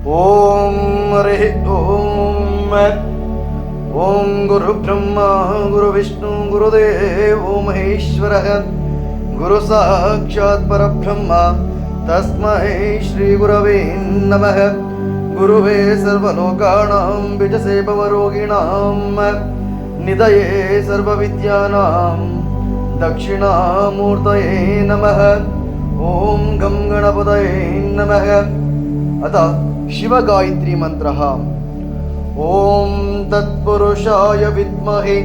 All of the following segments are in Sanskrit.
ॐ हरिः ॐ ॐ गुरुब्रह्मा गुरुविष्णु गुरुदेवो महेश्वरः गुरुसाक्षात् परब्रह्म तस्मै श्रीगुरवे नमः गुरुवे सर्वलोकाणां विजसे भवरोगिणां निधये सर्वविद्यानां दक्षिणामूर्तये नमः ॐ गं गणपतये नमः आता शिवगायत्री मन्त्रः। ॐ तत्पुरुषाय विद्महे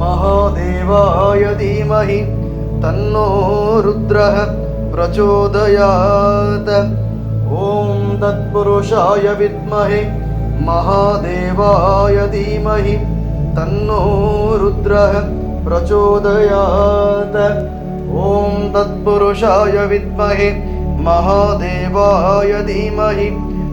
महादेवाय धीमहि तन्नो रुद्रः प्रचोदयात्। ॐ तत्पुरुषाय विद्महे महादेवाय धीमहि तन्नो रुद्रः प्रचोदयात्। ॐ तत्पुरुषाय विद्महे महादेवाय धीमहि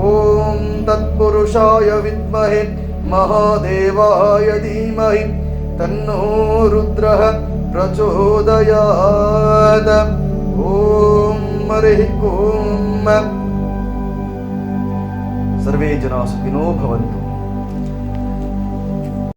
ॐ तत्पुरुषाय विद्महे महादेवाय धीमहि तन्नो रुद्रः प्रचोदयात्। ॐ हरिः ॐ सर्वे जनाः सुखिनो भवन्तु